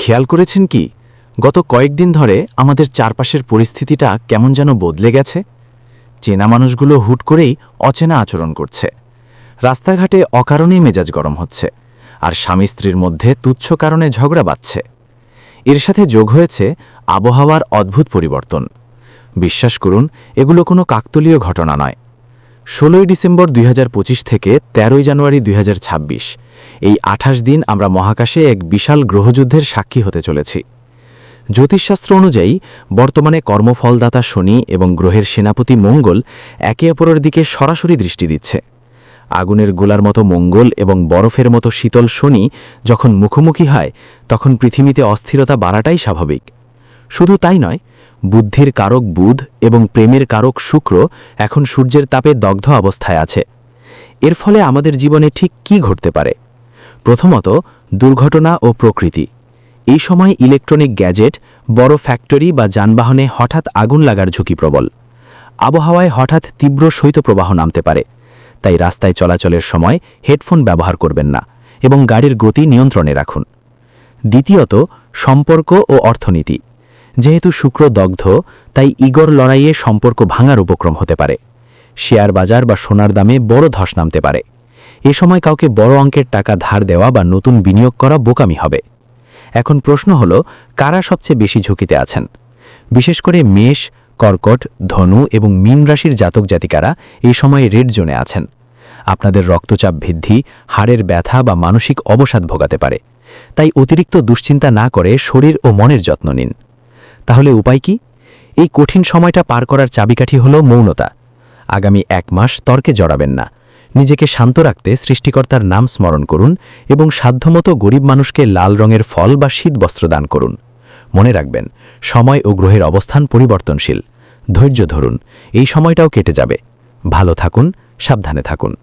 খেয়াল করেছেন কি? গত কয়েকদিন ধরে আমাদের চারপাশের পরিস্থিতিটা কেমন যেন বদলে গেছে। চেনা মানুষগুলো হুট করেই অচেনা আচরণ করছে। রাস্তাঘাটে অকারণেই মেজাজ গরম হচ্ছে আর স্বামী স্ত্রীর মধ্যে তুচ্ছ কারণে ঝগড়া বাঁধছে। এর সাথে যোগ হয়েছে আবহাওয়ার অদ্ভুত পরিবর্তন। বিশ্বাস করুন, এগুলো কোনো কাকতলীয় ঘটনা নয়। ষোলোই ডিসেম্বর দুই হাজার পঁচিশ থেকে তেরোই জানুয়ারি দুই হাজার ছাব্বিশ। এই আঠাশ দিন আমরা মহাকাশে এক বিশাল গ্রহযুদ্ধের সাক্ষী হতে চলেছি। জ্যোতিষশাস্ত্র অনুযায়ী, বর্তমানে কর্মফলদাতা শনি এবং গ্রহের সেনাপতি মঙ্গল একে অপরের দিকে সরাসরি দৃষ্টি দিচ্ছে। আগুনের গোলার মতো মঙ্গল এবং বরফের মতো শীতল শনি যখন মুখোমুখি হয়, তখন পৃথিবীতে অস্থিরতা বাড়াটাই স্বাভাবিক। শুধু তাই নয় বুদ্ধির কারক বুধ এবং প্রেমের কারক শুক্র এখন সূর্যের তাপে দগ্ধ অবস্থায় আছে। এর ফলে আমাদের জীবনে ঠিক কি ঘটতে পারে? প্রথমত, দুর্ঘটনা ও প্রকৃতি। এই সময় ইলেকট্রনিক গ্যাজেট, বড় ফ্যাক্টরি বা যানবাহনে হঠাৎ আগুন লাগার ঝুঁকি প্রবল। আবহাওয়ায় হঠাৎ তীব্র শৈত্যপ্রবাহ নামতে পারে। তাই রাস্তায় চলাচলের সময় হেডফোন ব্যবহার করবেন না এবং গাড়ির গতি নিয়ন্ত্রণে রাখুন। দ্বিতীয়ত, সম্পর্ক ও অর্থনীতি। যেহেতু শুক্র দগ্ধ, তাই ইগর লড়াইয়ে সম্পর্ক ভাঙার উপক্রম হতে পারে। শেয়ার বাজার বা সোনার দামে বড় ধস নামতে পারে। এ সময় কাউকে বড় অঙ্কের টাকা ধার দেওয়া বা নতুন বিনিয়োগ করা বোকামি হবে। এখন প্রশ্ন হল, কারা সবচেয়ে বেশি ঝুঁকিতে আছেন? বিশেষ করে মেষ, কর্কট, ধনু এবং মীন রাশির জাতক জাতিকারা এই সময়ে রেড জোনে আছেন। আপনাদের রক্তচাপ বৃদ্ধি, হাড়ের ব্যথা বা মানসিক অবসাদ ভোগাতে পারে। তাই অতিরিক্ত দুশ্চিন্তা না করে শরীর ও মনের যত্ন নিন। তাহলে উপায় কি? এই কঠিন সময়টা পার করার চাবিকাঠি হল মৌনতা। আগামী এক মাস তর্কে জড়াবেন না। নিজেকে শান্ত রাখতে সৃষ্টিকর্তার নাম স্মরণ করুন এবং সাধ্যমতো গরিব মানুষকে লাল রঙের ফল বা শীতবস্ত্র দান করুন। মনে রাখবেন, সময় ও গ্রহের অবস্থান পরিবর্তনশীল। ধৈর্য ধরুন, এই সময়টাও কেটে যাবে। ভালো থাকুন, সাবধানে থাকুন।